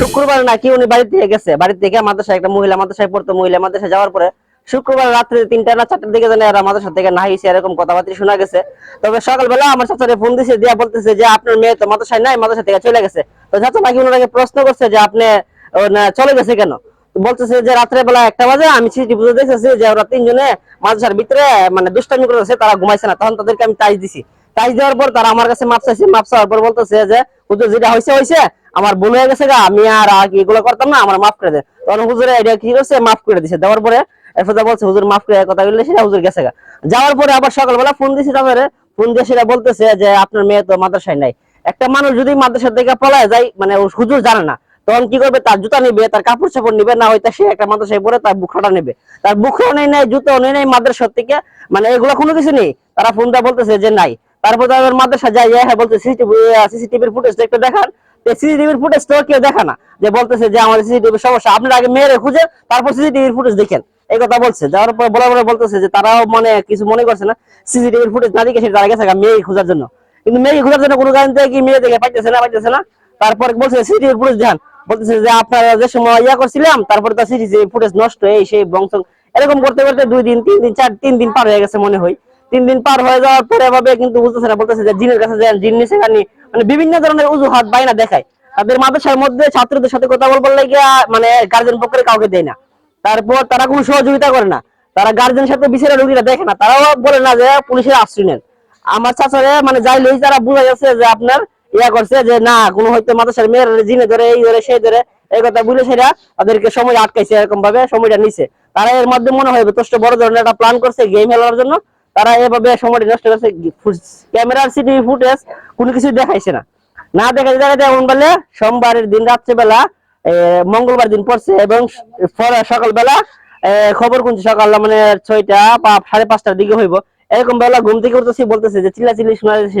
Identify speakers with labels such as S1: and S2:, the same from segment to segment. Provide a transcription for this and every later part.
S1: শুক্রবার নাকি উনি বাড়ি থেকে গেছে। বাড়ি থেকে মাদ্রাসায় একটা মহিলা মাদ্রাসায় পড়তো। মহিলা মাদ্রাসায় যাওয়ার পরে শুক্রবার রাত্রে তিনটা না চারটার দিকে জানে এরা মাদ্রাসা থেকে নাহিছে এরকম কথাবার্তা শোনা গেছে। তবে সকালবেলা আমার চাচারে ফোন দিছে, দিয়া বলতেছে যে আপনার মেয়ে তো মাদ্রাসায় নাই, মাদ্রাসা থেকে চলে গেছে। তো চাচা নাকি ওনাকে প্রশ্ন করছে যে আপনি চলে গেছে কেন? বলতেছে যে রাত্রে বেলা একটা বাজে, আমি সিসিটিভি বুঝে দেখেছি যে ওরা তিনজনে মাদ্রাসার ভিতরে মানে দুষ্টামি করেছে তারা ঘুমাইছে না। তখন তাদেরকে আমি টাইজ দিছি। টাইজ দেওয়ার পর তারা আমার কাছে মাপ চাইছে, মাপ চাওয়ার পর বলতেছে যে, হুজুর, যেটা হয়েছে হয়েছে আমার ভুল হয়ে গেছে গা, আমি আর এগুলো করতাম না, আমার মাফ করে দেন তখন হুজুরে এটা কি করছে মাফ করে দিছে। দেওয়ার পরে এরপর বলছে, হুজুর, মাফ করে কথা বললে সেটা হুজুর গেছে গা। যাওয়ার পরে আবার সকালবেলা ফোন দিছি তারপরে ফোন দিয়ে সেটা বলতেছে যে, আপনার মেয়ে তো মাদ্রাসায় নাই। একটা মানুষ যদি মাদ্রাসার থেকে পলায় যায় মানে হুজুর জানে না, তখন কি করবে? তার জুতা নিবে, তার কাপড় চাপড় নিবে, না হয়তো সে একটা মাদ্রাসায় পরে তার বুকটা নেবে। তার বুকটাও নেই নাই জুতো নেই নাই মাদ্রাসা থেকে মানে এগুলো কোনো কিছু নেই। তারা ফোন দিয়ে বলতেছে যে, নাই। তারপর তাদের মাদ্রাসা যাই হ্যাঁ বলতে সিসিটিভি সিসিটিভির ফুটেজ একটু দেখান। সিসিটিভির ফুটেজ তো কেউ দেখা না। যে বলতেছে যে আমাদের সিসিটিভির সমস্যা, আপনারা আগে মেয়েরে খুঁজে, তারপর সিসিটিভির ফুটেজ দেখেন। এই কথা বলছে। যাওয়ার পর বলা বলে বলতেছে যে তারাও মানে কিছু মনে করছে না সিসিটিভির ফুটেজ না দেখে সেটা তারা গেছে মেয়ে খোঁজার জন্য। কিন্তু মেয়ে খোঁজার জন্য কোনো কারণ থেকে কি মেয়ে দেখে পাইতেছে না পাইতেছে না? তারপর বলছে সিসিটিভির ফুটেজ দেখান। বলতেছে যে আপনারা যে সময় ইয়া করছিলাম, তারপরে তো সিসিটিভি ফুটেজ নষ্ট, এই সেই বংশ। এরকম করতে করতে দুই দিন, তিন দিন, চার, তিন দিন পার হয়ে গেছে মনে হয়। তিন দিন পার হয়ে যাওয়ার পরে এভাবে কিন্তু বুঝতেছে না, বলতেছে যে জিনের কাছে যান, জিন নিচে খানি মানে বিভিন্ন ধরনের অজুহাত বাইনা দেখায়। তাদের মাদ্রাসার মধ্যে ছাত্রদের সাথে কথা বলবার লাগে মানে গার্জেন পক্ষের কাউকে দেয় না। তারপর তারা কোনো সহযোগিতা করে না। তারা গার্জেনের সাথে বিচারের রুগীরা দেখে না। তারাও বলে না যে পুলিশের আশ্রয় নেন। আমার চাচারে মানে যাই লই তারা বুঝা গেছে যে আপনার ইয়া করছে যে, না, কোনো হয়তো মাদ্রাসার মেয়ের জিনে ধরে, এই ধরে, সেই ধরে, এই কথা বুঝে সেটা তাদেরকে সময় আটকাইছে এরকম ভাবে সময়টা নিছে। তারা এর মধ্যে মনে হয় যথেষ্ট বড় ধরনের একটা প্ল্যান করছে গেম খেলার জন্য। তারা এভাবে সময়টা নষ্ট করছে। ক্যামেরার সিটিভি ফুটেজ কোনো কিছু দেখাইছে না। না দেখা যায় বলে সোমবারের দিন, রাত্রেবেলা মঙ্গলবার দিন পড়ছে এবং সকালবেলা খবর কোন সকাল মানে ছয়টা বা সাড়ে পাঁচটার দিকে হইব। এরকম বেলা ঘুম থেকে উঠতেছি, বলতেছে যে চিল্লা চিল্লি শোনা যাচ্ছে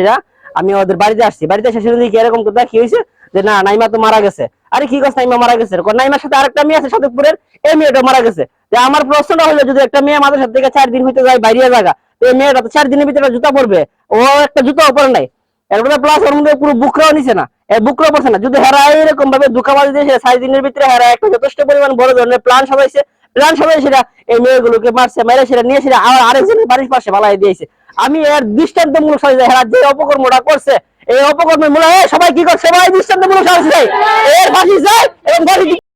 S1: আমি ওদের বাড়িতে আসছি। বাড়িতে এসে শুনে দেখি এরকম কথা কি হয়েছে যে না, নাইমা তো মারা গেছে। আরে কি কথা নাইমা মারা গেছে? নাইমার সাথে আরেকটা মেয়ে আছে সাধকপুরের এই মেয়েটা মারা গেছে। যে আমার প্রশ্নটা হলো, যদি একটা মেয়ে আমাদের সাথে চার দিন হইতে যায়, বাইরে জায়গা এই মেয়েটা তো চার দিনের ভিতরে জুতা পরবে। ও একটা জুতা পরে নাই। প্লাস ওর মধ্যে পুরো বুকরাও নিছে না। এই বুকরাও পড়ছে না। যদি হেরা এরকম ভাবে দুঃখাবাজি দিয়ে সাত দিনের ভিতরে হেরা একটা যথেষ্ট পরিমাণ বড় ধরনের প্ল্যান সবাইছে প্ল্যান সবাই সেটা এই মেয়েগুলোকে মারছে মেরে সেটা নিয়ে আর আরেকজনের বাড়ির পাশে দিয়েছে। আমি এর দৃষ্টান্তমূলক হেরা যে অপকর্মটা করছে, এই অপকর্মের মূলে সবাই কি করছে? সবাই দৃষ্টান্তমূলক এর ফাঁসি এবং